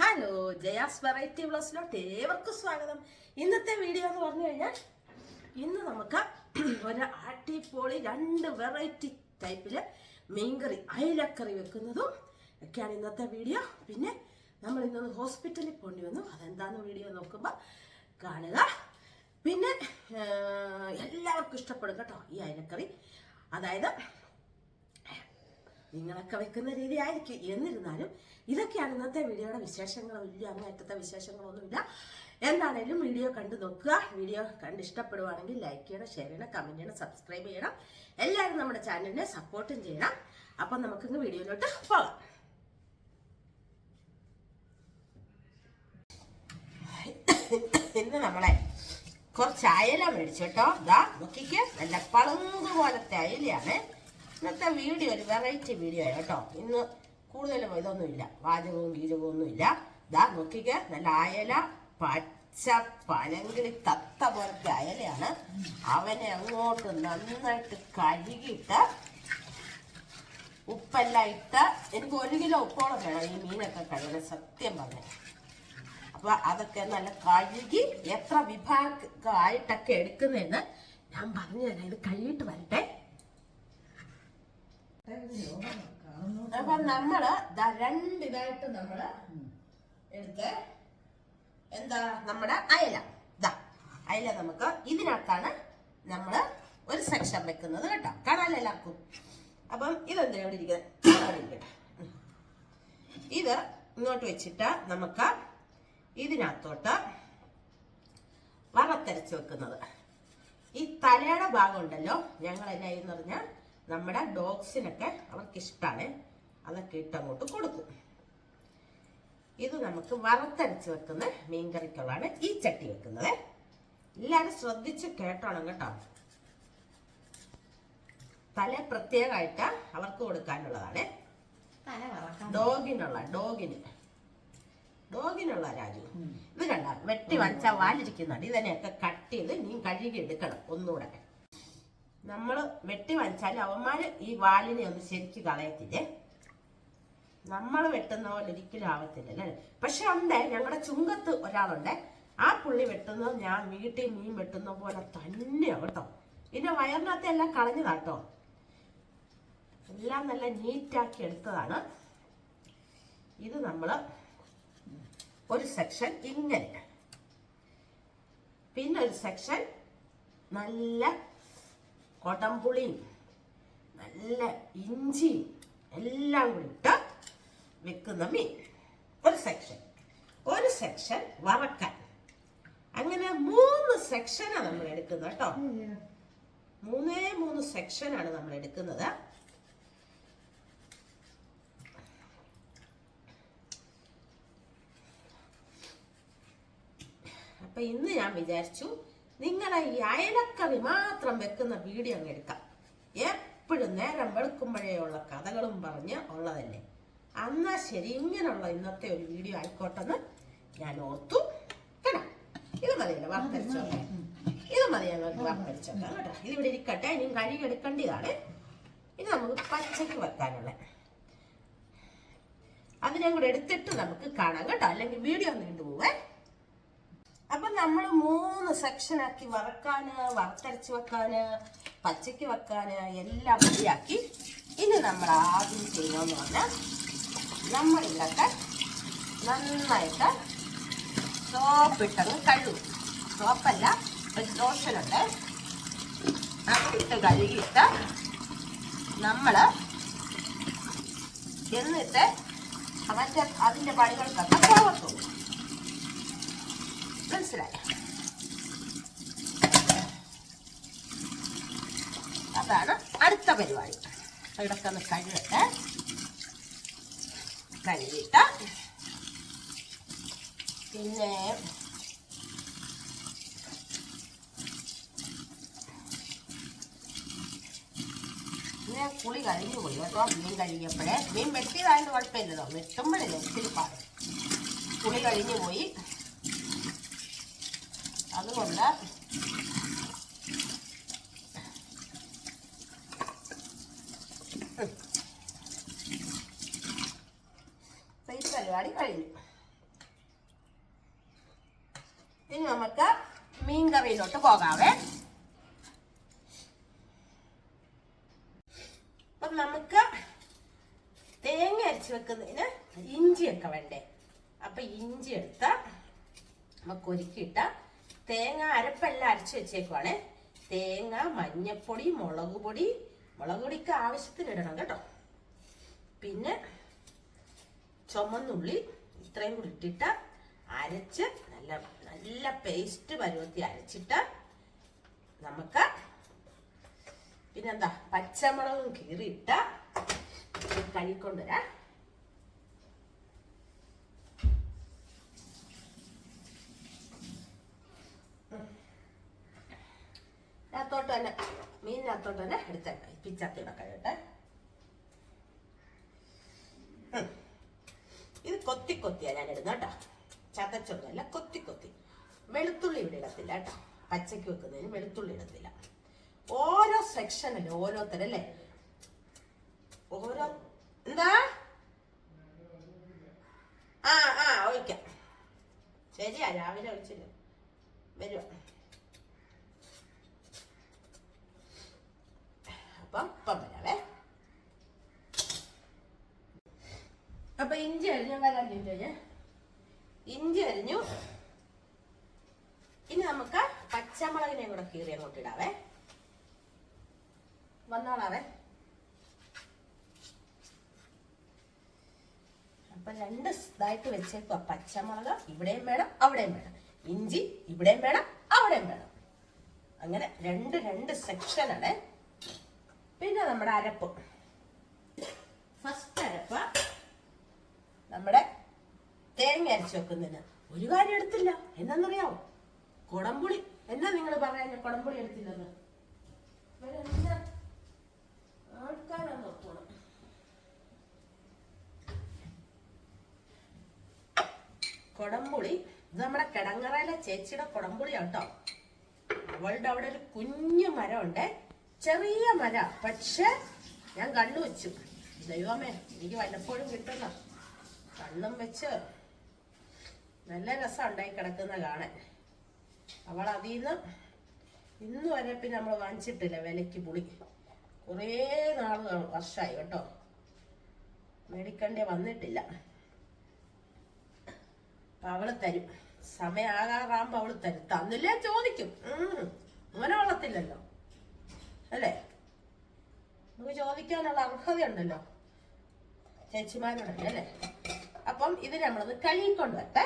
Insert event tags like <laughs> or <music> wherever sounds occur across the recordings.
Hello Jaya's variety ബ്ലസ്സിലോട്ട് ഏവർക്കും സ്വാഗതം. ഇന്നത്തെ വീഡിയോ എന്ന് പറഞ്ഞു കഴിഞ്ഞാൽ ഇന്ന് നമുക്ക് ഒരു അടിപൊളി രണ്ട് വെറൈറ്റി ടൈപ്പിൽ മീൻകറി അയിലക്കറി വെക്കുന്നതും ഒക്കെയാണ് ഇന്നത്തെ വീഡിയോ പിന്നെ നമ്മൾ ഇന്നൊന്ന് ഹോസ്പിറ്റലിൽ പോണ്ടി വന്നു. അതെന്താന്ന് വീഡിയോ നോക്കുമ്പോൾ കാണുക. പിന്നെ എല്ലാവർക്കും ഇഷ്ടപ്പെടും കേട്ടോ ഈ അയിലക്കറി. അതായത് നിങ്ങളൊക്കെ വെക്കുന്ന രീതി ആയിരിക്കും എന്നിരുന്നാലും ഇതൊക്കെയാണ് ഇന്നത്തെ വീഡിയോയുടെ വിശേഷങ്ങൾ വലിയ അങ്ങേറ്റത്തെ വിശേഷങ്ങളൊന്നുമില്ല. എന്താണേലും വീഡിയോ കണ്ടു നോക്കുക. വീഡിയോ കണ്ട് ഇഷ്ടപ്പെടുവാണെങ്കിൽ ലൈക്ക് ചെയ്യണം ഷെയർ ചെയ്യണം കമന്റ് ചെയ്യണം സബ്സ്ക്രൈബ് ചെയ്യണം. എല്ലാവരും നമ്മുടെ ചാനലിനെ സപ്പോർട്ടും ചെയ്യണം. അപ്പം നമുക്കിന്ന് വീഡിയോയിലോട്ട് പോകാം. ഇന്ന് നമ്മളെ കുറച്ച് അയല മേടിച്ചു കേട്ടോ. ഇതാ നോക്കിക്ക് നല്ല പളുങ്ക് പോലത്തെ അയലയാണ്. ഇന്നത്തെ വീഡിയോ ഒരു വെറൈറ്റി വീഡിയോ കേട്ടോ. ഇന്ന് കൂടുതലും ഇതൊന്നുമില്ല. വാചകവും ഗീചകവും ഒന്നുമില്ല. ഇതാ നോക്കിക്ക നല്ല അയല പച്ച പനങ്കിളി തത്ത പോലത്തെ അയലയാണ്. അവനെ അങ്ങോട്ട് നന്നായിട്ട് കഴുകിയിട്ട് ഉപ്പെല്ലാം ഇട്ട് എനിക്ക് ഒരു കിലോ ഉപ്പോളം വേണം ഈ മീനൊക്കെ കഴുകണം സത്യം പറഞ്ഞു. അപ്പൊ അതൊക്കെ നല്ല കഴുകി എത്ര വിഭാഗമായിട്ടൊക്കെ എടുക്കുന്നതെന്ന് ഞാൻ പറഞ്ഞു തരാം ഇത് കഴുകിയിട്ട് വരട്ടെ. അപ്പൊ നമ്മൾ രണ്ടിതായിട്ട് നമ്മൾ എടുത്ത് എന്താ നമ്മുടെ അയല. ദാ അയല നമുക്ക് ഇതിനകത്താണ് നമ്മൾ ഒരു സെക്ഷൻ വെക്കുന്നത് കേട്ടോ. കാണാല്ലോ എല്ലാവർക്കും? അപ്പം ഇതെന്താ ഇവിടെ ഇരിക്കുന്നത്. ഇത് ഇങ്ങോട്ട് വെച്ചിട്ട് നമുക്ക് ഇതിനകത്തോട്ട് വറത്തരച്ച് വെക്കുന്നത്. ഈ തലയുടെ ഭാഗം ഉണ്ടല്ലോ ഞങ്ങൾ എന്നായി എന്ന് പറഞ്ഞാൽ നമ്മുടെ ഡോഗ്സിനൊക്കെ അവർക്ക് ഇഷ്ടമാണ് അതൊക്കെ ഇട്ടങ്ങോട്ട് കൊടുക്കും. ഇത് നമുക്ക് വറുത്തരച്ച് വെക്കുന്ന മീൻകറിക്കുള്ളതാണ് ഈ ചട്ടി വെക്കുന്നത്. എല്ലാവരും ശ്രദ്ധിച്ച് കേട്ടോണം കേട്ടോ. തല പ്രത്യേകമായിട്ട് അവർക്ക് കൊടുക്കാനുള്ളതാണ്. ഡോഗിനുള്ള ഡോഗിന്. ഡോഗിനുള്ള രാജു. ഇത് കണ്ട വെട്ടി വച്ച വാലിരിക്കുന്നുണ്ട്. ഇതിനെയൊക്കെ കട്ട് ചെയ്ത് നീ കഴുകി എടുക്കണം ഒന്നുകൂടെ നമ്മൾ വെട്ടി വലിച്ചാൽ അവന്മാർ ഈ വാലിനെ ഒന്ന് ശരിക്ക് കളയത്തില്ലേ? നമ്മൾ വെട്ടുന്ന പോലെ ഒരിക്കലും ആവത്തില്ലല്ലേ പക്ഷെ ഉണ്ട് ഞങ്ങളുടെ ചുങ്കത്ത് ഒരാളുണ്ട്. ആ പുള്ളി വെട്ടുന്നത് ഞാൻ വീട്ടിൽ മീൻ വെട്ടുന്ന പോലെ തന്നെയാണ് കേട്ടോ. പിന്നെ വയറിനകത്ത് എല്ലാം കളഞ്ഞതാട്ടോ എല്ലാം നല്ല നീറ്റാക്കി എടുത്തതാണ്. ഇത് നമ്മൾ ഒരു സെക്ഷൻ ഇങ്ങനെ. പിന്നെ ഒരു സെക്ഷൻ നല്ല കൊടംപുളിയും നല്ല ഇഞ്ചിയും എല്ലാം കൂടി ഇട്ട് വെക്കുന്ന മീൻ. ഒരു സെക്ഷൻ ഒരു സെക്ഷൻ വറക്കാൻ. അങ്ങനെ മൂന്ന് സെക്ഷനാണ് നമ്മൾ എടുക്കുന്നത് കേട്ടോ. മൂന്നേ മൂന്ന് സെക്ഷനാണ് നമ്മൾ എടുക്കുന്നത്. അപ്പൊ ഇന്ന് ഞാൻ വിചാരിച്ചു നിങ്ങളെ ഈ അയലക്കറി മാത്രം വെക്കുന്ന വീഡിയോ അങ്ങ് എടുക്കാം. എപ്പോഴും നേരം വെളുക്കുമ്പോഴേ ഉള്ള കഥകളും പറഞ്ഞ് ഉള്ളതല്ലേ? എന്നാ ശരി ഇങ്ങനെയുള്ള ഇന്നത്തെ ഒരു വീഡിയോ ആയിക്കോട്ടെന്ന് ഞാൻ ഓർത്തു. കേട്ടോ? ഇത് മതിയല്ലോ വറുത്തരിച്ചോക്കെ ഇത് മതി ഞങ്ങൾക്ക് വറുത്തരിച്ചോക്കാം കേട്ടോ. ഇതിവിടെ ഇരിക്കട്ടെ ഇനി കഴുകി എടുക്കേണ്ടതാണ്. ഇത് നമുക്ക് പച്ചക്ക് വെക്കാനുള്ള. അതിനെ കൂടെ എടുത്തിട്ട് നമുക്ക് കാണാം കേട്ടോ. അല്ലെങ്കിൽ വീഡിയോ നീണ്ടു പോവേ. അപ്പൊ നമ്മൾ മൂന്ന് സെക്ഷൻ ആക്കി വറക്കാന് വറുത്തരച്ച് വെക്കാന് പച്ചയ്ക്ക് വെക്കാന് എല്ലാം റെഡിയാക്കി. ഇനി നമ്മൾ ആദ്യം ചെയ്യണമെന്ന് പറഞ്ഞാൽ നമ്മൾ ഇതൊക്കെ നന്നായിട്ട് സോപ്പിട്ടങ്ങ് കഴുകും. സോപ്പല്ല ഒരു ലോഷനുണ്ട് അതിട്ട് കഴുകിയിട്ട് നമ്മൾ എന്നിട്ട് അവന്റെ അതിന്റെ പണികൾക്കൊക്കെ പോകത്തുള്ളൂ മനസ്സിലായി അതാണ് അടുത്ത പരിപാടി. ഇടയ്ക്ക് ഒന്ന് കഴുകട്ടെ. കഴുകിയിട്ട് പിന്നെ പിന്നെ കുളി കഴിഞ്ഞു പോയി കേട്ടോ. മീൻ കഴുകിയപ്പോഴേ. മീൻ വെട്ടിയതായത് കുഴപ്പമില്ലല്ലോ. വെട്ടുമ്പോഴല്ലേ ഒത്തിരി പാടും. കുളി കഴിഞ്ഞു പോയി. അതുകൊണ്ട് അപ്പൊ പരിപാടി കഴിഞ്ഞു. ഇനി നമുക്ക് മീൻകറിയിലോട്ട് പോകാവേ. അപ്പം നമുക്ക് തേങ്ങ അരച്ച് വെക്കുന്നതിന് ഇഞ്ചിയൊക്കെ വേണ്ടേ. അപ്പം ഇഞ്ചി എടുത്ത നമുക്ക് ഒരുക്കിയിട്ട തേങ്ങ അരപ്പെല്ലാം അരച്ച് വെച്ചേക്കുവാണേ. തേങ്ങ മഞ്ഞപ്പൊടി മുളക് പൊടി മുളക് പൊടിക്ക് ആവശ്യത്തിന് ഇടണം കേട്ടോ. പിന്നെ ചുമന്നുള്ളി ഇത്രയും കൂടി ഇട്ടിട്ട് അരച്ച് നല്ല നല്ല പേസ്റ്റ് പരുവത്തി അരച്ചിട്ട് നമുക്ക് പിന്നെന്താ പച്ചമുളകും കീറിയിട്ട കഴിക്കൊണ്ടുവരാം അതിനകത്തോട്ട് തന്നെ മീനിനകത്തോട്ട് തന്നെ എടുത്തേക്കാം പിച്ചത്തിയുടെ വെക്കട്ടെ. ഇത് കൊത്തി കൊത്തിയാ ഞാൻ ഇടുന്ന കേട്ടോ. ചതച്ചൊന്നുമല്ല കൊത്തി കൊത്തി. വെളുത്തുള്ളി ഇവിടെ ഇടത്തില്ല കേട്ടോ. പച്ചയ്ക്ക് വെക്കുന്നതിന് വെളുത്തുള്ളി ഇടത്തില്ല. ഓരോ സെക്ഷനിലും ഓരോരുത്തരല്ലേ ഓരോ എന്താ? ആ ആ ഒഴിക്കാം. ശരിയാ രാവിലെ ഒഴിച്ചില്ല വരുവാ അപ്പം ഇപ്പം വരാവേ അപ്പൊ ഇഞ്ചി ഇഞ്ചി അരിഞ്ഞു. ഇനി നമുക്ക് പച്ചമുളകിനെ കൂടെ കീറി അങ്ങോട്ട് ഇടാവേ. വന്നോളാവേ. അപ്പൊ രണ്ട് ഇതായിട്ട് വെച്ചേക്കുക പച്ചമുളക് ഇവിടെയും വേണം അവിടെയും വേണം. ഇഞ്ചി ഇവിടെയും വേണം അവിടെയും വേണം. അങ്ങനെ രണ്ട് രണ്ട് സെക്ഷനാണ് പിന്നെ നമ്മുടെ അരപ്പ് ഫസ്റ്റ് അരപ്പ് നമ്മുടെ തേങ്ങ വെക്കുന്നതിന് ഒരു കാര്യം എടുത്തില്ല. എന്നാന്നറിയാവോ? കുടംപുളി. എന്നാ നിങ്ങൾ പറയാൻ കുടംപുളി എടുത്തില്ലെന്ന്? കൊടംപുളി. ഇത് നമ്മുടെ കിടങ്ങറയിലെ ചേച്ചിയുടെ കൊടംപുളി കേട്ടോ. അവളുടെ അവിടെ ഒരു കുഞ്ഞു മരമുണ്ട്. ചെറിയ മര. പക്ഷെ ഞാൻ കണ്ണു വെച്ചു ദൈവമേ എനിക്ക് വല്ലപ്പോഴും കിട്ടുന്ന കണ്ണും വെച്ച് നല്ല രസം ഉണ്ടായി കിടക്കുന്ന കാണാൻ. അവൾ അതിൽ നിന്ന് ഇന്ന് വരെ പിന്നെ നമ്മൾ വാങ്ങിച്ചിട്ടില്ല വിലയ്ക്ക് പുളി. കുറേ നാൾ വർഷമായി കേട്ടോ. മേടിക്കണ്ടേ വന്നിട്ടില്ല. അപ്പൊ അവൾ തരും. സമയാകാറാകുമ്പോ അവൾ തരും. തന്നില്ലേ ചോദിക്കും. അങ്ങനെ വളർത്തില്ലല്ലോ. അല്ലേ? നമുക്ക് ചോദിക്കാനുള്ള അർഹതയുണ്ടല്ലോ. ചേച്ചിമാരോടല്ലേ? അല്ലേ? അപ്പം ഇത് നമ്മളത് കഴുകിക്കൊണ്ട് വരട്ടെ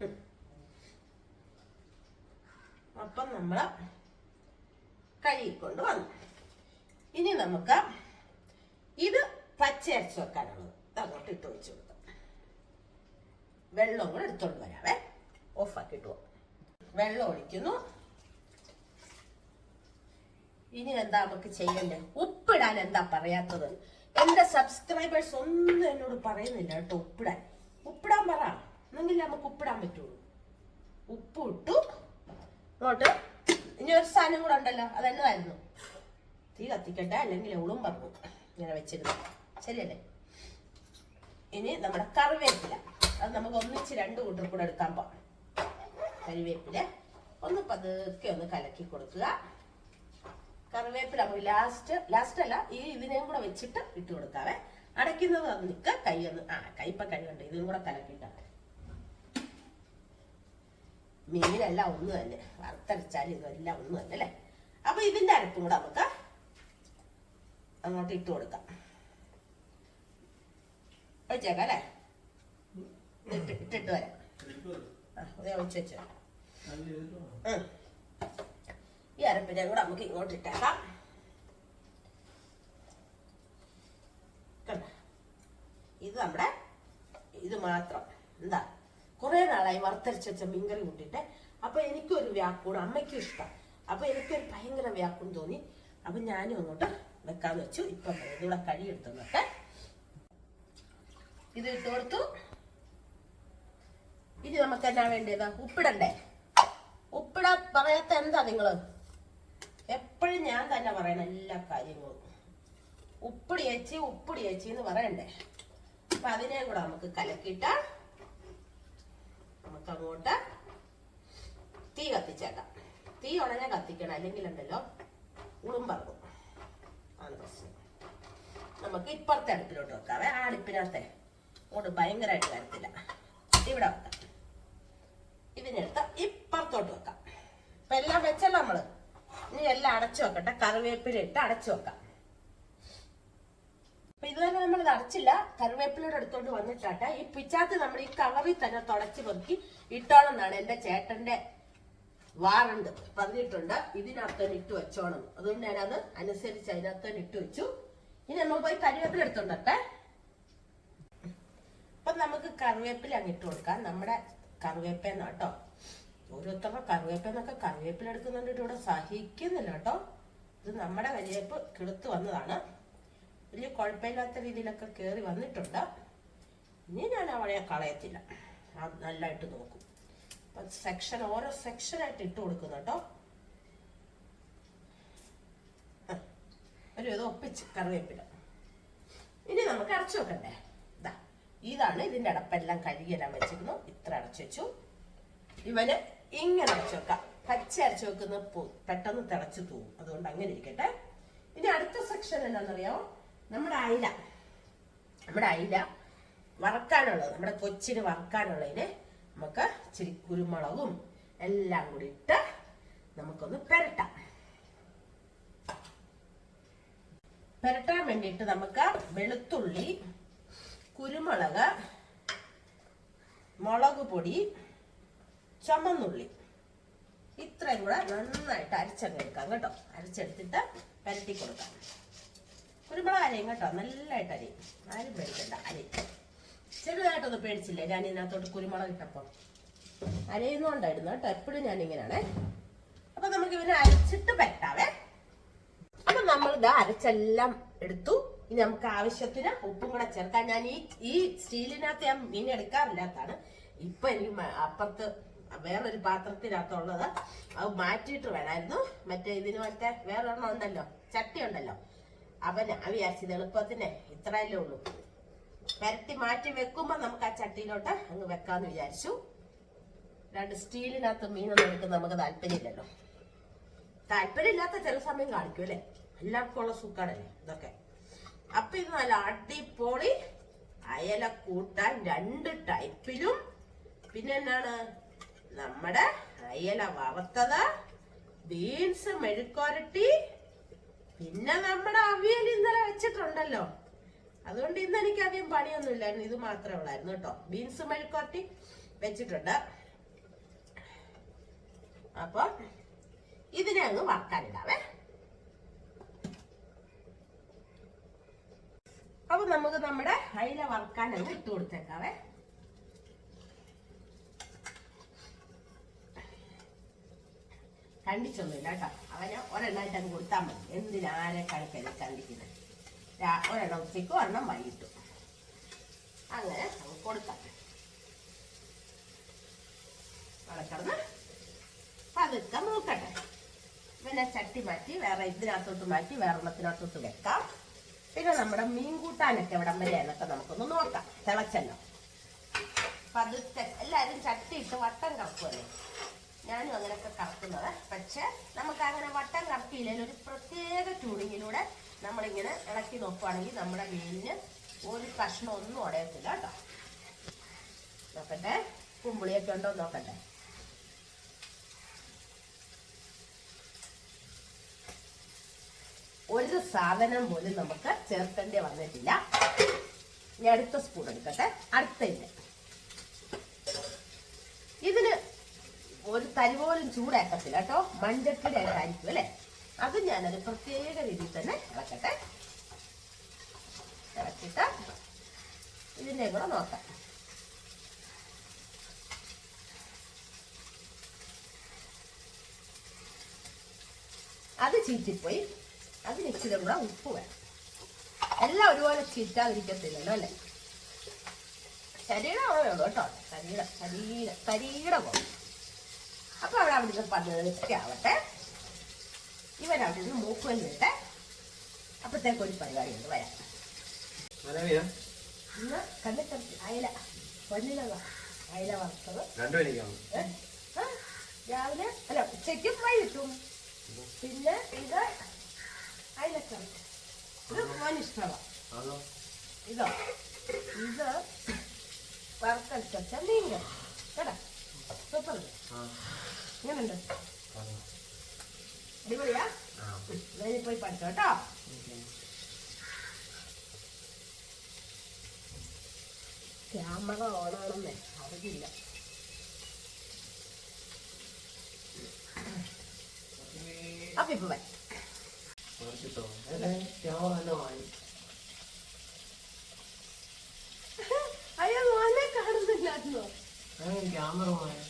ഉം. അപ്പം നമ്മൾ കഴുകിക്കൊണ്ട് വന്നു ഇനി നമുക്ക് ഇത് പച്ചയരച്ച് വെക്കാനുള്ളത് ഇത് അങ്ങോട്ട് ഇട്ട് വെച്ച് കൊടുക്കാം വെള്ളം കൂടെ എടുത്തോണ്ട് വരാവേ ഓഫാക്കിട്ട് പോകും വെള്ളം ഒഴിക്കുന്നു ഇനി എന്താ നമുക്ക് ചെയ്യണ്ടേ? ഉപ്പിടാൻ എന്താ പറയാത്തത്? എന്റെ സബ്സ്ക്രൈബേഴ്സ് ഒന്നും എന്നോട് പറയുന്നില്ല കേട്ടോ ഉപ്പിടാൻ. ഉപ്പിടാൻ പറ. എന്നെങ്കിൽ നമുക്ക് ഉപ്പിടാൻ പറ്റുള്ളൂ. ഉപ്പ് ഇട്ടു നോട്ട് ഇനി ഒരു സാധനം കൂടെ ഉണ്ടല്ലോ. അതെന്നതായിരുന്നു തീ കത്തിക്കട്ടെ അല്ലെങ്കിൽ എവളും പറഞ്ഞു ഇങ്ങനെ വെച്ചിരുന്നു. ശരിയല്ലേ? ഇനി നമ്മുടെ കറിവേപ്പില. അത് നമുക്ക് ഒന്നിച്ച് രണ്ട് കൂട്ടർ കൂടെ എടുക്കാൻ പോകാം കറിവേപ്പില ഒന്ന് പതുക്കെ ഒന്ന് കലക്കി കൊടുക്കുക. കറിവേപ്പില പോയി ലാസ്റ്റ് ലാസ്റ്റ് അല്ല ഈ ഇതിനെയും കൂടെ വെച്ചിട്ട് ഇട്ട് കൊടുക്കാവേ. അടയ്ക്കുന്നത് അത് നിൽക്ക കൈ ഒന്ന് ആ കൈപ്പ കഴിയുണ്ട് ഇതും കൂടെ കലക്കിട്ടാണ് മീനെല്ലാം ഒന്ന് തന്നെ വറുത്തരച്ചാലും ഇതെല്ലാം ഒന്ന് തന്നെ അല്ലേ? അപ്പൊ ഇതിന്റെ അരപ്പും കൂടെ നമുക്ക് അങ്ങോട്ട് ഇട്ട് കൊടുക്കാം. ഒഴിച്ചേക്കാം അല്ലേ? ഇട്ട് ഇട്ടിട്ട് വരാം. ആ ഒഴിച്ച് വെച്ചോ. ഈ അരപ്പിനെ കൂടെ നമുക്ക് ഇങ്ങോട്ട് ഇട്ടേക്കാം? ഇത് നമ്മുടെ ഇത് മാത്രം. എന്താ? കുറെ നാളായി വറുത്തരച്ച് വെച്ച മീൻകറി കൂട്ടിയിട്ട്. അപ്പൊ എനിക്കൊരു വ്യാക്കൂണം അമ്മയ്ക്കും ഇഷ്ടം. അപ്പൊ എനിക്കൊരു ഭയങ്കര വ്യാക്കൂൺ തോന്നി. അപ്പൊ ഞാനും അങ്ങോട്ട് വെക്കാന്ന് വെച്ചു. ഇപ്പൊ ഇതിവിടെ കഴിയെടുത്തു നോക്കെ ഇത് ഇട്ട് കൊടുത്തു. ഇനി നമുക്ക് എന്നാ വേണ്ടത്? ഉപ്പിടണ്ടേ? ഉപ്പിടാ പറയാത്ത എന്താ നിങ്ങൾ? എപ്പോഴും ഞാൻ തന്നെ പറയണം എല്ലാ കാര്യങ്ങളും. ഉപ്പിടി ചേച്ചി ഉപ്പിടി ചേച്ചി എന്ന് പറയണ്ടേ? അപ്പൊ അതിനെ കൂടെ നമുക്ക് കലക്കിയിട്ട് നമുക്ക് അങ്ങോട്ട് തീ കത്തിച്ചേക്കാം. തീ ഉടനെ കത്തിക്കണം. അല്ലെങ്കിൽ ഉണ്ടല്ലോ ഉളുമ്പറക്കും. ആണ് പ്രശ്നം. നമുക്ക് ഇപ്പുറത്തെ അടുപ്പിലോട്ട് വെക്കാവേ. ആ അടുപ്പിനകത്തെ അങ്ങോട്ട് ഭയങ്കരമായിട്ട് വരത്തില്ല. ഇവിടെ വെക്കാം. ഇതിനെടുത്ത് ഇപ്പുറത്തോട്ട് വെക്കാം. ഇപ്പൊ എല്ലാം വെച്ചല്ലോ നമ്മൾ. ഇനി എല്ലാം അടച്ചു വെക്കട്ടെ. കറിവേപ്പില ഇട്ട് അടച്ചു വെക്കാം. അപ്പൊ ഇതുവരെ നമ്മൾ ഇത് അടച്ചില്ല. കറിവേപ്പിലയുടെ അടുത്തോണ്ട് വന്നിട്ടാട്ടെ. ഈ പിച്ചാത്ത് നമ്മൾ ഈ കവറിൽ തന്നെ തുടച്ചു പൊക്കി ഇട്ടോണം എന്നാണ് എന്റെ ചേട്ടന്റെ വാറണ്ട് പറഞ്ഞിട്ടുണ്ട്. ഇതിനകത്ത് ഇട്ട് വെച്ചോണം. അതുകൊണ്ട് ഞാനത് അനുസരിച്ച് അതിനകത്ത് ഇട്ട് വെച്ചു. ഇനി നമ്മൾ പോയി കറിവേപ്പില എടുത്തോണ്ടട്ടെ. അപ്പൊ നമുക്ക് കറിവേപ്പില അങ്ങ് ഇട്ട് കൊടുക്കാം. നമ്മുടെ കറിവേപ്പേന്ന് കേട്ടോ കറിവേപ്പില എന്നൊക്കെ കറിവേപ്പില എടുക്കുന്നുണ്ട് ഇവിടെ. സഹിക്കുന്നില്ല കേട്ടോ. ഇത് നമ്മുടെ കരിവേപ്പ് കിളുത്ത് വന്നതാണ്. വലിയ കുഴപ്പമില്ലാത്ത രീതിയിലൊക്കെ കയറി വന്നിട്ടുണ്ട്. ഇനി ഞാൻ അവളെ കളയത്തില്ല. നല്ലതായിട്ട് നോക്കും. അപ്പൊ സെക്ഷൻ ഓരോ സെക്ഷനായിട്ട് ഇട്ട് കൊടുക്കുന്നു കേട്ടോ. ഒരു ഒപ്പിച്ച് കറിവേപ്പില. ഇനി നമുക്ക് അടച്ചു വെക്കണ്ടേ? ഇതാ ഇതാണ് ഇതിന്റെ അടപ്പെല്ലാം കഴുകിയെല്ലാം വെച്ചിരുന്നു ഇത്ര അടച്ചു വെച്ചു. ഇവന് ഇങ്ങനെ അരച്ചു വെക്കാം. പച്ച അരച്ചു വെക്കുന്ന പെട്ടെന്ന് തിളച്ചു തൂവും. അതുകൊണ്ട് അങ്ങനെ ഇരിക്കട്ടെ. ഇനി അടുത്ത സെക്ഷൻ എന്താണെന്നറിയാമോ നമ്മുടെ അയില. നമ്മുടെ അയില വറക്കാനുള്ളത് നമ്മുടെ കൊച്ചിന് വറക്കാനുള്ളതിന് നമുക്ക് ഇച്ചിരി കുരുമുളകും എല്ലാം കൂടി ഇട്ട് നമുക്കൊന്ന് പെരട്ടാം. പെരട്ടാൻ വേണ്ടിയിട്ട് നമുക്ക് വെളുത്തുള്ളി കുരുമുളക് മുളക് പൊടി ചുമന്നുള്ളി. ഇത്രയും കൂടെ നന്നായിട്ട് അരിച്ചങ്ങ് എടുക്കാം കേട്ടോ. അരിച്ചെടുത്തിട്ട് പരട്ടി കൊടുക്കാം. കുരുമുളക് അരയും കേട്ടോ നല്ലതായിട്ട് അരയും ആരും പേടിക്കണ്ട അരയും ചെറുതായിട്ടൊന്ന് പേടിച്ചില്ലേ? ഞാൻ ഇതിനകത്തോട്ട് കുരുമുളക് ഇട്ടപ്പോൾ. അരയുന്നോണ്ടായിരുന്നു കേട്ടോ എപ്പോഴും ഞാൻ ഇങ്ങനെയാണേ. അപ്പൊ നമുക്ക് ഇവനെ അരച്ചിട്ട് പറ്റാവേ. അപ്പൊ നമ്മൾ ഇത് അരച്ചെല്ലാം എടുത്തു. ഇനി നമുക്ക് ആവശ്യത്തിന് ഉപ്പും കൂടെ ചേർക്കാം. ഞാൻ ഈ ഈ സ്റ്റീലിനകത്ത് ഞാൻ മീൻ എടുക്കാറില്ലാത്താണ് ഇപ്പൊ എനിക്ക് അപ്പുറത്ത് വേറൊരു പാത്രത്തിനകത്തുള്ളത്. അത് മാറ്റിയിട്ട് വേണമായിരുന്നു. മറ്റേ ഇതിന് മറ്റേ വേറൊരെണ്ണം ഉണ്ടല്ലോ. ചട്ടി ഉണ്ടല്ലോ. അവന് അവ വിചാരിച്ചത് എളുപ്പത്തിന് ഇത്രയല്ലേ ഉള്ളൂ. പരത്തി മാറ്റി വെക്കുമ്പോ നമുക്ക് ആ ചട്ടിയിലോട്ട് അങ്ങ് വെക്കാന്ന് വിചാരിച്ചു. രണ്ട് സ്റ്റീലിനകത്ത് മീനൊന്നും എടുക്കുന്ന നമുക്ക് താല്പര്യമില്ലല്ലോ. താല്പര്യമില്ലാത്ത ചില സമയം കാണിക്കും അല്ലേ? എല്ലാവർക്കും ഉള്ള സുഖാണല്ലേ ഇതൊക്കെ. അപ്പൊ ഇത് നല്ല അടിപൊളി അയല കൂട്ടാൻ രണ്ട് ടൈപ്പിലും പിന്നെ എന്താണ് നമ്മുടെ അയല വറുത്തത് ബീൻസ് മെഴുക്കോരട്ടി പിന്നെ നമ്മുടെ അവിയൽ ഇന്നലെ വെച്ചിട്ടുണ്ടല്ലോ. അതുകൊണ്ട് ഇന്ന് എനിക്ക് അധികം പണിയൊന്നും ഇല്ലായിരുന്നു. ഇത് മാത്രമേ ഉള്ളായിരുന്നു കേട്ടോ. ബീൻസ് മെഴുക്കോരട്ടി വെച്ചിട്ടുണ്ട്. അപ്പൊ ഇതിനെ അങ്ങ് വറക്കാനിടാവേ അപ്പൊ നമുക്ക് നമ്മുടെ അയില വറക്കാൻ അങ്ങ് ഇട്ട് കൊടുത്തേക്കാവേ. കണ്ടിച്ചൊന്നുമില്ല കേട്ടോ. അവന് ഒരെണ്ണമായിട്ട് അങ്ങ് കൊടുത്താൽ മതി. എന്തിനാരെ കളിക്കൽ കണ്ടിക്കുന്നത്? ഒരെണ്ണം ഉച്ചയ്ക്ക് ഒരെണ്ണം വൈകിട്ടു. അങ്ങനെ നമുക്ക് കൊടുക്കാം. വളക്കറന്ന് പതുക്കെ നോക്കട്ടെ. പിന്നെ ചട്ടി മാറ്റി വേറെ ഇതിനകത്തോട്ട് മാറ്റി വേറെ വെക്കാം. പിന്നെ നമ്മുടെ മീൻ കൂട്ടാനൊക്കെ എവിടം വരെ എന്നൊക്കെ നമുക്കൊന്ന് നോക്കാം. തിളച്ചല്ലോ പതുക്കെ എല്ലാവരും ചട്ടി ഇട്ട് വട്ടം കറക്കുമല്ലേ ഞാനും അങ്ങനെയൊക്കെ കറക്കുന്നത്. പക്ഷെ നമുക്ക് അങ്ങനെ വട്ടം കറക്കിയില്ലെങ്കിൽ ഒരു പ്രത്യേക ട്യൂണിങ്ങിലൂടെ നമ്മളിങ്ങനെ ഇളക്കി നോക്കുവാണെങ്കിൽ നമ്മുടെ മീനിന് ഒരു കഷ്ണം ഒന്നും ഉടയത്തില്ല കേട്ടോ. നോക്കട്ടെ. കുമ്പിളിയൊക്കെ ഉണ്ടോ നോക്കട്ടെ. ഒരു സാധനം പോലും നമുക്ക് ചേർക്കേണ്ടി വന്നിട്ടില്ല. ഇനി അടുത്ത സ്പൂൺ എടുക്കട്ടെ. അടുത്തതിന്റെ ഇതിന് ഒരു തരി പോലും ചൂടാക്കത്തില്ല കേട്ടോ. മൺചട്ടിയുടെ ആയിരിക്കും അല്ലേ? അത് ഞാനൊരു പ്രത്യേക രീതിയിൽ തന്നെ ഇളക്കട്ടെ. ഇളക്കിട്ട് ഇതിനെ കൂടെ നോക്കാം. അത് ചീറ്റിപ്പോയി. അതിന് ഇച്ചിരി കൂടെ ഉപ്പ് വേണം. എല്ലാം ഒരുപോലെ ചീറ്റാതിരിക്കത്തില്ലല്ലോ അല്ലേ? ശരീരം വേണം കേട്ടോ. ശരീരം ശരീരം ശരീരം വേണം അപ്പൊ അവിടെ അവിടുന്ന് പതുക്കെ ആവട്ടെ. ഇവൻ അവിടെ നിന്ന് മൂക്കുവൻ വിട്ടെ അപ്പത്തേക്ക് ഒരു പരിപാടി ഉണ്ട്. വരാം. ഇന്ന് കണ്ണിത്തറച്ച് അയല പൊന്നിലവ അയല വറുത്തത്. രാവിലെ അല്ല ഉച്ചയ്ക്കും വൈകിട്ടും. പിന്നെ ഇത് അയലക്കറി. ഇത് മോൻ ഇഷ്ടമാണ് ഇതോ. ഇത് വറുത്തരച്ച മീൻ കറി. കേട്ടോ? സൂപ്പർ. ഇങ്ങനുണ്ട് അടിപൊളിയാ? പോയി പഠിച്ചോ കേട്ടോ. ക്യാമറ ഓണാണെന്നേ അറിയില്ല. അപ്പൊ ഇപ്പൊ അയ്യോ മോനെ കാണുന്നില്ലായിരുന്നോ? ക്യാമറ വാങ്ങി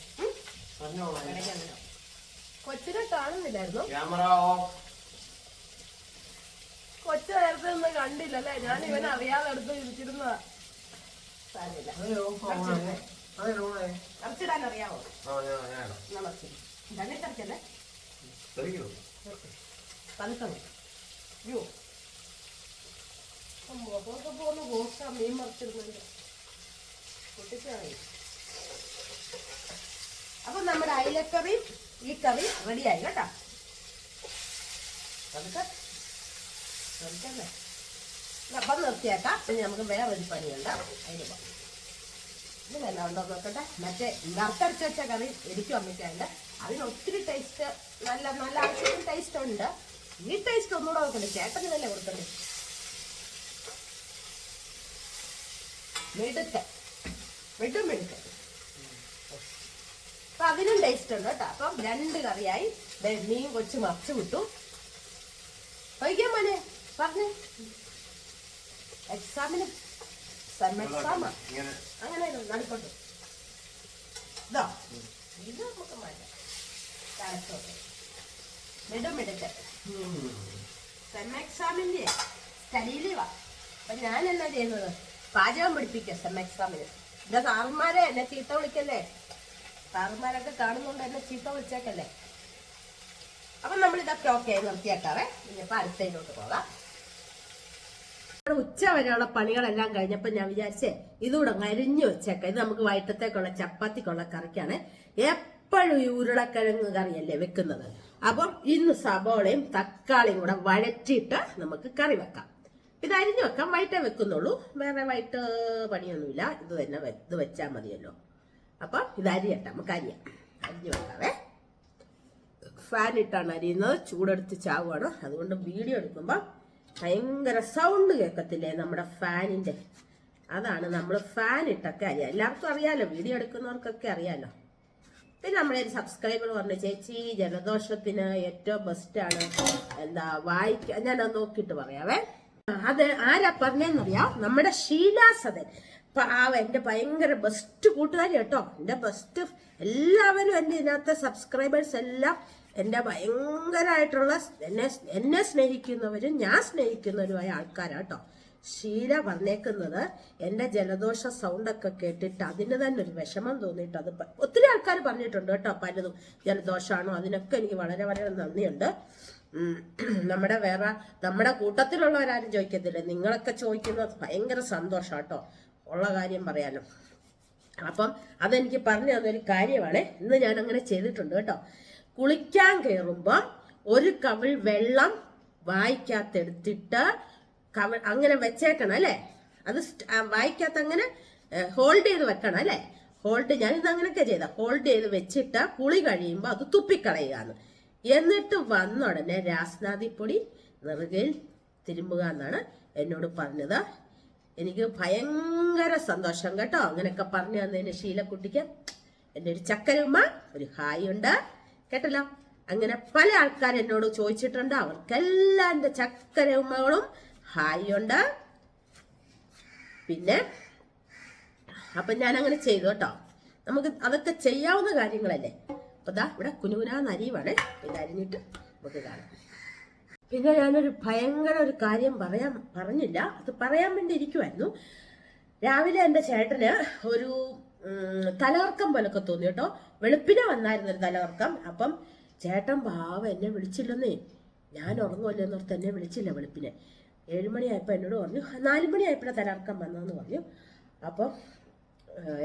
കൊച്ചിനെ കാണുന്നില്ലായിരുന്നോ. Camera off. കൊച്ചു നേരത്തെ ഒന്നും കണ്ടില്ലല്ലേ? ഞാൻ ഇവനെ അറിയാതെ അടുത്ത് ഇരിച്ചിരുന്നതാ. സാരമില്ല. അറിയാവോ തന്നെ കറച്ചല്ലേ? തെളിക്കണോ പതുക്കം യോ മുഖമൊക്കെ പോന്ന് പോക്കാം മീൻ മറിച്ചിരുന്നുണ്ട് പൊട്ടിച്ചായി അപ്പൊ നമ്മുടെ അയിലക്കറി ഈ കറി റെഡിയായി കേട്ടോ. പതുക്കെ. പതുക്കല്ലേ അപ്പം നിർത്തിയേക്കാം. ഇനി നമുക്ക് വേറൊരു പണിയുണ്ട്. അതിന് പോകാം ഇതിലെല്ലാം ഉണ്ടോ നോക്കട്ടെ. മറ്റേ വറുത്തരച്ച വെച്ച കറി എനിക്കും വന്നിട്ടുണ്ട് അതിന് ഒത്തിരി ടേസ്റ്റ് നല്ല നല്ല ആവശ്യത്തിന് ടേസ്റ്റ് ഉണ്ട്. ഈ ടേസ്റ്റ് ഒന്നുകൂടെ നോക്കണ്ടേ ചേട്ടന് തന്നെ കൊടുക്കണ്ടേ മെടുക്ക. മെടും മെടുക്ക. അപ്പൊ അതിനും ടേസ്റ്റ് ഉണ്ട് കേട്ടോ. അപ്പം രണ്ട് കറിയായി. മീൻ കൊച്ചു മറിച്ചു വിട്ടു. കഴിക്കാം മോനെ പറഞ്ഞേ. എക്സാമിന് സെം എക്സാമാ അങ്ങനെ നടുക്കൊണ്ടു ഇതോ. ഇത് നമുക്ക് മാറ്റാം തലച്ചോറ്. നെടുമെടുത്ത് സെം എക്സാമിന്റെ സ്റ്റഡി ലീവാ അപ്പൊ ഞാൻ എന്നാ ചെയ്യുന്നത്? പാചകം പഠിപ്പിക്കുക സെം എക്സാമിന് എന്റെ സാറന്മാരെ എന്നെ ചീത്ത വിളിക്കല്ലേ? സാറന്മാരൊക്കെ കാണുന്നുണ്ട് എന്നെ ചീത്ത വിളിച്ചേക്കല്ലേ? അപ്പൊ ഇതൊക്കെ ഓക്കെ നിർത്തിയേക്കാവേ. ഇനിയിപ്പോ അടുത്തതിലോട്ട് പോകാം. ഉച്ച വരെയുള്ള പണികളെല്ലാം കഴിഞ്ഞപ്പോൾ ഞാൻ വിചാരിച്ചേ ഇതുകൂടെ അരിഞ്ഞു വെച്ചേക്കാം. ഇത് നമുക്ക് വൈകിട്ടത്തേക്കുള്ള ചപ്പാത്തിക്കുള്ള കറിക്കാണ്. എപ്പോഴും ഈ ഉരുളക്കിഴങ്ങ് കറിയല്ലേ വെക്കുന്നത്? അപ്പം ഇന്ന് സബോളയും തക്കാളിയും കൂടെ വഴറ്റിയിട്ട് നമുക്ക് കറി വെക്കാം. ഇത് അരിഞ്ഞു വെക്കാം. വൈകിട്ടേ വെക്കുന്നുള്ളൂ. വേറെ വൈകിട്ട് പണിയൊന്നുമില്ല. ഇത് തന്നെ ഇത് വെച്ചാൽ മതിയല്ലോ. അപ്പം ഇത് അരിയട്ടെ നമുക്ക് അരിയാം അരിഞ്ഞു വെക്കാവേ. ഫാൻ ഇട്ടാണ് അരിയുന്നത്. ചൂടെടുത്ത് ചാവുകയാണ് അതുകൊണ്ട് വീഡിയോ എടുക്കുമ്പോൾ ഭയങ്കര സൗണ്ട് കേൾക്കത്തില്ലേ നമ്മുടെ ഫാനിന്റെ അതാണ് നമ്മൾ ഫാൻ ഇട്ടൊക്കെ അറിയാം എല്ലാവർക്കും അറിയാലോ വീഡിയോ എടുക്കുന്നവർക്കൊക്കെ അറിയാലോ. പിന്നെ നമ്മുടെ ഒരു സബ്സ്ക്രൈബർ പറഞ്ഞു ചേച്ചി ജലദോഷത്തിന് ഏറ്റവും ബെസ്റ്റാണ് എന്താ വായിക്കാൻ ഞാനത് നോക്കിയിട്ട് പറയാവേ. അത് ആരാ പറഞ്ഞെന്നറിയാം നമ്മുടെ ഷീലാസദൻ പാവ എന്റെ ഭയങ്കര ബെസ്റ്റ് കൂട്ടുകാരി കേട്ടോ. എന്റെ ബെസ്റ്റ് എല്ലാവരും എന്റെ ഇതിനകത്തെ സബ്സ്ക്രൈബേഴ്സ് എല്ലാം എന്റെ ഭയങ്കരമായിട്ടുള്ള എന്നെ എന്നെ സ്നേഹിക്കുന്നവരും ഞാൻ സ്നേഹിക്കുന്നവരുമായ ആൾക്കാരാണ് കേട്ടോ. ശീല പറഞ്ഞേക്കുന്നത് എന്റെ ജലദോഷ സൗണ്ട് ഒക്കെ കേട്ടിട്ട് അതിന് തന്നെ ഒരു വിഷമം തോന്നിയിട്ട് അത് ഒത്തിരി ആൾക്കാർ പറഞ്ഞിട്ടുണ്ട് കേട്ടോ. പലതും ജലദോഷമാണോ അതിനൊക്കെ എനിക്ക് വളരെ വളരെ നന്ദിയുണ്ട്. നമ്മുടെ വേറെ നമ്മുടെ കൂട്ടത്തിലുള്ളവരാരും ചോദിക്കത്തില്ല. നിങ്ങളൊക്കെ ചോദിക്കുന്നത് ഭയങ്കര സന്തോഷം കേട്ടോ. ഉള്ള കാര്യം പറയാലോ. അപ്പം അതെനിക്ക് പറഞ്ഞു തന്നൊരു കാര്യമാണ്. ഇന്ന് ഞാൻ അങ്ങനെ ചെയ്തിട്ടുണ്ട് കേട്ടോ. കുളിക്കാൻ കയറുമ്പോൾ ഒരു കവിൾ വെള്ളം വായിക്കാത്തെടുത്തിട്ട് കവിൾ അങ്ങനെ വെച്ചേക്കണം അല്ലേ? അത് വായിക്കാത്ത അങ്ങനെ ഹോൾഡ് ചെയ്ത് വെക്കണം അല്ലേ? ഹോൾഡ് ഞാൻ ഇത് അങ്ങനെയൊക്കെ ചെയ്ത. ഹോൾഡ് ചെയ്ത് വെച്ചിട്ട് കുളി കഴിയുമ്പോൾ അത് തുപ്പിക്കളയുകയാണ്. എന്നിട്ട് വന്ന ഉടനെ രാസ്നാദിപ്പൊടി നെറുകയിൽ തിരുമ്പുക എന്നാണ് എന്നോട് പറഞ്ഞത്. എനിക്ക് ഭയങ്കര സന്തോഷം കേട്ടോ. അങ്ങനെയൊക്കെ പറഞ്ഞു തന്നതിന് ശീലക്കുട്ടിക്ക് എന്റെ ഒരു ചക്കരമ്മ ഒരു ഹായ് ഉണ്ട്. കേട്ടല്ലോ? അങ്ങനെ പല ആൾക്കാർ എന്നോട് ചോദിച്ചിട്ടുണ്ട്. അവർക്കെല്ലാം എന്റെ ചക്കരമ്മകളും ഹായ് ഉണ്ട്. പിന്നെ അപ്പൊ ഞാൻ അങ്ങനെ ചെയ്തു കേട്ടോ. നമുക്ക് അതൊക്കെ ചെയ്യാവുന്ന കാര്യങ്ങളല്ലേ? അപ്പൊ ദാ ഇവിടെ കുനുകുനാന്ന് അരിയുവാണ് ഇത് അരിഞ്ഞിട്ട് നമുക്ക് കാണാം. പിന്നെ ഞാനൊരു ഭയങ്കര ഒരു കാര്യം പറയാൻ പറഞ്ഞില്ല. അത് പറയാൻ വേണ്ടി ഇരിക്കുമായിരുന്നു രാവിലെ എന്റെ ചേട്ടന് ഒരു തലകർക്കം പോലൊക്കെ തോന്നി കേട്ടോ. വെളുപ്പിനെ വന്നായിരുന്നു ഒരു തലകർക്കം അപ്പം ചേട്ടൻ ഭാവ എന്നെ വിളിച്ചില്ലെന്നേ. ഞാൻ ഉറങ്ങുമല്ലോ എന്നോർത്ത് എന്നെ വിളിച്ചില്ല വെളുപ്പിനെ. ഏഴുമണിയായപ്പോൾ എന്നോട് പറഞ്ഞു നാല് മണിയായപ്പോഴാണ് തലർക്കം വന്നതെന്ന് പറഞ്ഞു. അപ്പം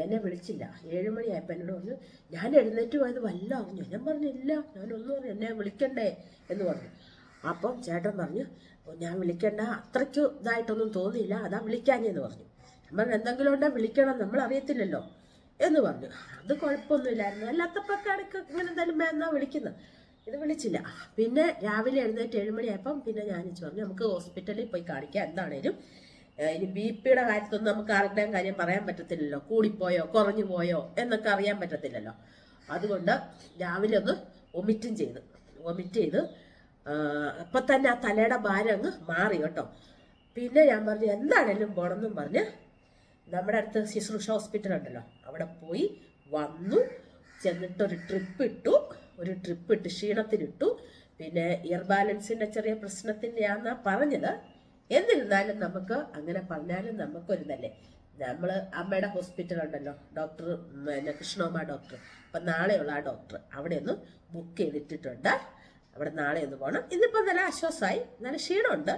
എന്നെ വിളിച്ചില്ല. ഏഴുമണിയായപ്പോൾ എന്നോട് പറഞ്ഞു ഞാൻ എഴുന്നേറ്റ് പോയത് വല്ല അറിഞ്ഞു? ഞാൻ പറഞ്ഞില്ല. ഞാനൊന്നും പറഞ്ഞു എന്നെ വിളിക്കണ്ടേ എന്ന് പറഞ്ഞു. അപ്പം ചേട്ടൻ പറഞ്ഞു ഞാൻ വിളിക്കേണ്ട. അത്രയ്ക്ക് ഇതായിട്ടൊന്നും തോന്നിയില്ല. അതാ വിളിക്കാഞ്ഞെന്ന് പറഞ്ഞു. നമ്മൾ എന്തെങ്കിലും ഉണ്ടെങ്കിൽ വിളിക്കണം. നമ്മൾ അറിയത്തില്ലല്ലോ. എന്ന് പറഞ്ഞു. അത് കുഴപ്പമൊന്നുമില്ലായിരുന്നു. അല്ലാത്തപ്പോഴൊക്കെ ഇങ്ങനെ എന്തായാലും മേന്നാ വിളിക്കുന്നത്. ഇത് വിളിച്ചില്ല. പിന്നെ രാവിലെ എഴുന്നേറ്റ് ഏഴുമണിയായപ്പം പിന്നെ ഞാൻ പറഞ്ഞു നമുക്ക് ഹോസ്പിറ്റലിൽ പോയി കാണിക്കാം. എന്താണേലും ഇനി ബി പിയുടെ കാര്യത്തൊന്നും നമുക്ക് ആരുടെയും കാര്യം പറയാൻ പറ്റത്തില്ലല്ലോ. കൂടിപ്പോയോ കുറഞ്ഞു പോയോ എന്നൊക്കെ അറിയാൻ പറ്റത്തില്ലല്ലോ. അതുകൊണ്ട് രാവിലെ ഒന്ന് വൊമിറ്റും ചെയ്ത് വൊമിറ്റ് ചെയ്ത് അപ്പൊ തന്നെ ആ തലയുടെ ഭാരം അങ്ങ് മാറി കേട്ടോ. പിന്നെ ഞാൻ പറഞ്ഞു എന്താണേലും ഗുണമെന്നും പറഞ്ഞ് നമ്മുടെ അടുത്ത് ശുശ്രൂഷ ഹോസ്പിറ്റൽ ഉണ്ടല്ലോ. അവിടെ പോയി വന്നു ചെന്നിട്ട് ഒരു ട്രിപ്പ് ഇട്ടു. ഒരു ട്രിപ്പ് ഇട്ട് ക്ഷീണത്തിനിട്ടു. പിന്നെ ഇയർ ബാലൻസിന്റെ ചെറിയ പ്രശ്നത്തിന്റെയാന്നാ പറഞ്ഞത്. എന്നിരുന്നാലും നമുക്ക് അങ്ങനെ പറഞ്ഞാലും നമുക്കൊരു നല്ലേ നമ്മൾ അമ്മയുടെ ഹോസ്പിറ്റൽ ഉണ്ടല്ലോ. ഡോക്ടർ പിന്നെ കൃഷ്ണോമ ഡോക്ടർ അപ്പം നാളെയുള്ള ആ ഡോക്ടർ അവിടെ ഒന്ന് ബുക്ക് ചെയ്തിട്ടിട്ടുണ്ട്. അവിടെ നാളെ ഒന്ന് പോകണം ഇന്നിപ്പോൾ നല്ല ആശ്വാസമായി. നല്ല ക്ഷീണമുണ്ട്.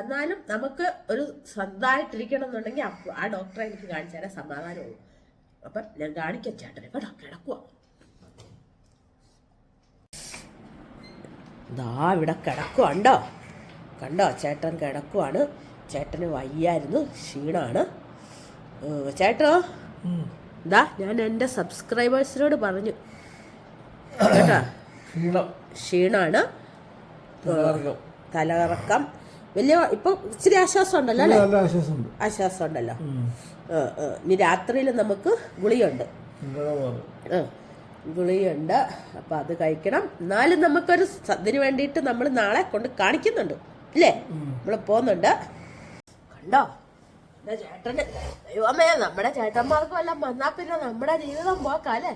എന്നാലും നമുക്ക് ഒരു സ്വന്തമായിട്ടിരിക്കണം എന്നുണ്ടെങ്കിൽ അപ്പോൾ ആ ഡോക്ടറെ എനിക്ക് കാണിച്ചാലേ സമാധാനമുള്ളൂ. അപ്പം ഞാൻ കാണിക്കാം ചേട്ടനെ. ഡോക്ടറെ കിടക്കുക ദാ ഇവിടെ കിടക്കുവാണ്ടോ? കണ്ടോ? ചേട്ടൻ കിടക്കുവാണ്. ചേട്ടന് വയ്യായിരുന്നു. ക്ഷീണമാണ് ഏഹ് ചേട്ടോ? എന്താ ഞാൻ എന്റെ സബ്സ്ക്രൈബേഴ്സിനോട് പറഞ്ഞു. കേട്ടോ? ക്ഷീണം. ക്ഷീണമാണ് തലകറക്കം. വലിയ ഇപ്പൊ ഇച്ചിരി ആശ്വാസം ഉണ്ടല്ലോ അല്ലേ ആശ്വാസം ഉണ്ടല്ലോ. ഇനി രാത്രിയിൽ നമുക്ക് ഗുളിയുണ്ട്. ഗുളിയുണ്ട്. അപ്പൊ അത് കഴിക്കണം. എന്നാലും നമുക്കൊരു സദ്യന് വേണ്ടിയിട്ട് നമ്മൾ നാളെ കൊണ്ട് കാണിക്കുന്നുണ്ട്. ഇല്ലേ? നമ്മൾ പോകുന്നുണ്ട് കണ്ടോ? എന്റെ ചേട്ടന് ദൈവമേ നമ്മുടെ ചേട്ടന്മാർക്കും എല്ലാം വന്നാ പിന്നെ നമ്മുടെ ജീവിതം പോക്കാല്ലേ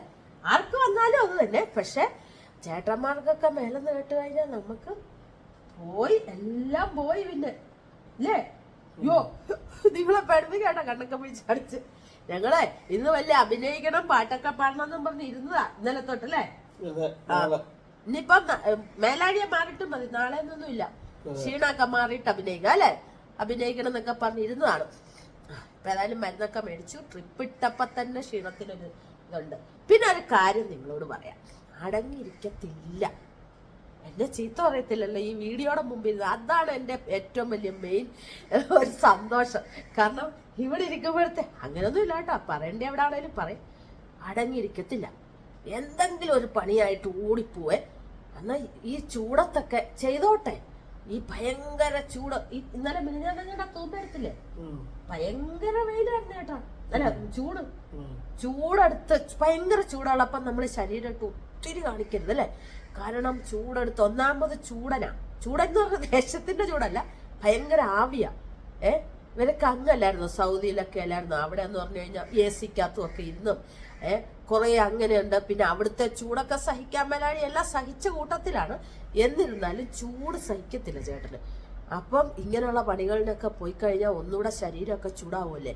ആർക്ക് വന്നാലും അത് തന്നെ. പക്ഷെ ചേട്ടന്മാർക്കൊക്കെ മേലെന്ന് കേട്ട് കഴിഞ്ഞാൽ നമുക്ക് പോയി എല്ലാം പോയി പിന്നെ. അല്ലേ യോ നിങ്ങളെ പഠിപ്പിക്കേണ്ട കണ്ണൊക്കെ പിടിച്ചടിച്ച് ഞങ്ങളെ ഇന്ന് വല്ല അഭിനയിക്കണം പാട്ടൊക്കെ പാടണം എന്നും പറഞ്ഞ് ഇരുന്നതാ ഇന്നലെ തൊട്ടല്ലേ ഇനിയിപ്പം മേലാഴിയെ മാറിയിട്ടും മതി നാളെ ഒന്നും ഇല്ല ക്ഷീണൊക്കെ മാറിയിട്ട് അഭിനയിക്കുക അല്ലേ? അഭിനയിക്കണം എന്നൊക്കെ പറഞ്ഞിരുന്നതാണ് ഇപ്പൊ ഏതായാലും മരുന്നൊക്കെ മേടിച്ചു. ട്രിപ്പ് ഇട്ടപ്പോ തന്നെ ക്ഷീണത്തിനൊരു ഇതുണ്ട്. പിന്നെ ഒരു കാര്യം നിങ്ങളോട് പറയാം. അടങ്ങിയിരിക്കത്തില്ല. എന്നെ ചീത്ത പറയത്തില്ലല്ലോ ഈ വീഡിയോയുടെ മുമ്പിൽ. അതാണ് എന്റെ ഏറ്റവും വലിയ മെയിൻ ഒരു സന്തോഷം. കാരണം ഇവിടെ ഇരിക്കുമ്പോഴത്തെ അങ്ങനെയൊന്നും ഇല്ല കേട്ടോ. പറയേണ്ട എവിടെ ആണേലും പറയും. അടങ്ങിയിരിക്കത്തില്ല. എന്തെങ്കിലും ഒരു പണിയായിട്ട് ഓടിപ്പോവേ. എന്നാൽ ഈ ചൂടത്തൊക്കെ ചെയ്തോട്ടെ. ഈ ഭയങ്കര ചൂട്. ഈ ഇന്നലെ മിനിഞ്ഞാന്നെ തൂമ്പരത്തില്ലേ ഭയങ്കര വെയിലായിരുന്നു കേട്ടോ. അല്ല ചൂട്. ചൂടെടുത്ത് ഭയങ്കര ചൂടുള്ളപ്പം നമ്മൾ ശരീരമായിട്ട് ഒത്തിരി കാണിക്കരുത് അല്ലേ? കാരണം ചൂടെടുത്ത് ഒന്നാമത് ചൂടനാ. ചൂടെന്ന് പറഞ്ഞ ദേശത്തിന്റെ ചൂടല്ല ഭയങ്കര ആവിയ. ഏ? ഇവരൊക്കെ അങ്ങല്ലായിരുന്നു? സൗദിയിലൊക്കെ അല്ലായിരുന്നു? അവിടെ എന്ന് പറഞ്ഞു കഴിഞ്ഞാൽ എ സിക്കകത്തും ഒക്കെ ഇരുന്നും ഏ? കുറെ അങ്ങനെയുണ്ട്. പിന്നെ അവിടുത്തെ ചൂടൊക്കെ സഹിക്കാൻ മേലാഴി എല്ലാം സഹിച്ച കൂട്ടത്തിലാണ്. എന്നിരുന്നാലും ചൂട് സഹിക്കത്തില്ല ചേട്ടന്. അപ്പം ഇങ്ങനെയുള്ള പണികളിനൊക്കെ പോയി കഴിഞ്ഞാൽ ഒന്നുകൂടെ ശരീരമൊക്കെ ചൂടാവുമല്ലേ?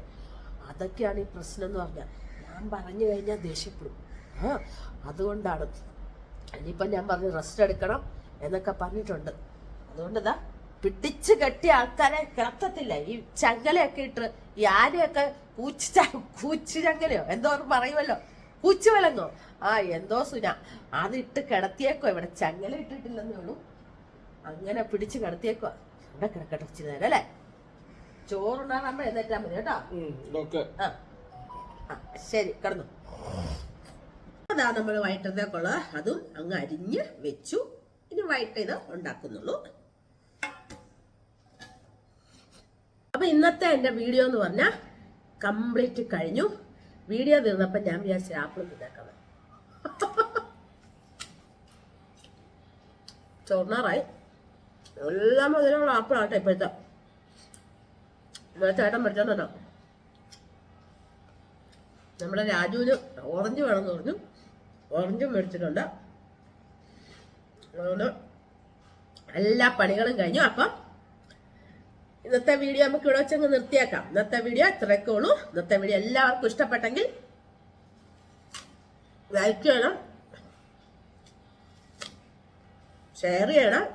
അതൊക്കെയാണ് ഈ പ്രശ്നം എന്ന് പറഞ്ഞാൽ. ഞാൻ പറഞ്ഞു കഴിഞ്ഞാൽ ദേഷ്യപ്പെടും. ആ അതുകൊണ്ടാണ് ഇനിയിപ്പം ഞാൻ പറഞ്ഞു റെസ്റ്റ് എടുക്കണം എന്നൊക്കെ പറഞ്ഞിട്ടുണ്ട്. അതുകൊണ്ട് ഇതാ പിടിച്ച് കെട്ടിയ ആൾക്കാരെ കിടത്തത്തില്ല. ഈ ചങ്ങലയൊക്കെ ഇട്ട് ഈ ആനയൊക്കെ കൂച്ചു കൂച്ചു ചങ്ങലയോ എന്തോ പറയുമല്ലോ. കൂച്ചു വിലങ്ങോ ആ എന്തോ സുന. അതിട്ട് കിടത്തിയേക്കോ ഇവിടെ ചങ്ങല ഇട്ടിട്ടില്ലെന്നേ ഉള്ളൂ. അങ്ങനെ പിടിച്ച് കിടത്തിയേക്കോ ഇവിടെ കിടക്കട്ടെ ഇച്ചിരി നേരം അല്ലേ? ചോറുണ്ടാകുമ്പോൾ എന്നിട്ടാ മതി കേട്ടോ. ആ, ശരി കിടന്നു. അതാ നമ്മൾ വൈകിട്ടത്തേക്കുള്ള അതും അങ്ങ് അരിഞ്ഞ് വെച്ചു. ഇനി വൈകിട്ട് ഇത് ഉണ്ടാക്കുന്നുള്ളൂ. അപ്പൊ ഇന്നത്തെ എന്റെ വീഡിയോ എന്ന് പറഞ്ഞാൽ കംപ്ലീറ്റ് കഴിഞ്ഞു. വീഡിയോ തീർന്നപ്പോ ഞാൻ വിചാരിച്ച ആപ്പിൾ തിന്നേക്കാം ചോർണാറായി എല്ലാം മധുരമുള്ള ആപ്പിളാട്ടെ ഇപ്പോഴത്തെ. ചേട്ടൻ പഠിച്ചോണ്ടോ നമ്മുടെ രാജുവിന് ഓറഞ്ച് വേണമെന്ന് പറഞ്ഞു. ഓറഞ്ചും മേടിച്ചിട്ടുണ്ട്. അതുകൊണ്ട് എല്ലാ പണികളും കഴിഞ്ഞു. അപ്പം ഇന്നത്തെ വീഡിയോ നമുക്ക് ഇവിടെ വെച്ചങ്ങ് നിർത്തിയേക്കാം. ഇന്നത്തെ വീഡിയോ ഇത്രയൊക്കെയുള്ളൂ ഇന്നത്തെ വീഡിയോ എല്ലാവർക്കും ഇഷ്ടപ്പെട്ടെങ്കിൽ ലൈക്ക് ചെയ്യണം. ഷെയർ ചെയ്യണം.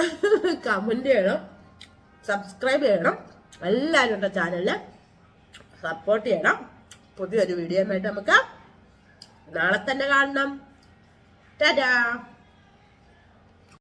<laughs> കമന്റ് ചെയ്യണം. സബ്സ്ക്രൈബ് ചെയ്യണം. എല്ലാവരും എന്റെ ചാനലിൽ സപ്പോർട്ട് ചെയ്യണം. പുതിയൊരു വീഡിയോ ആയിട്ട് നമുക്ക് നാളെ തന്നെ കാണണം. ടാറ്റാ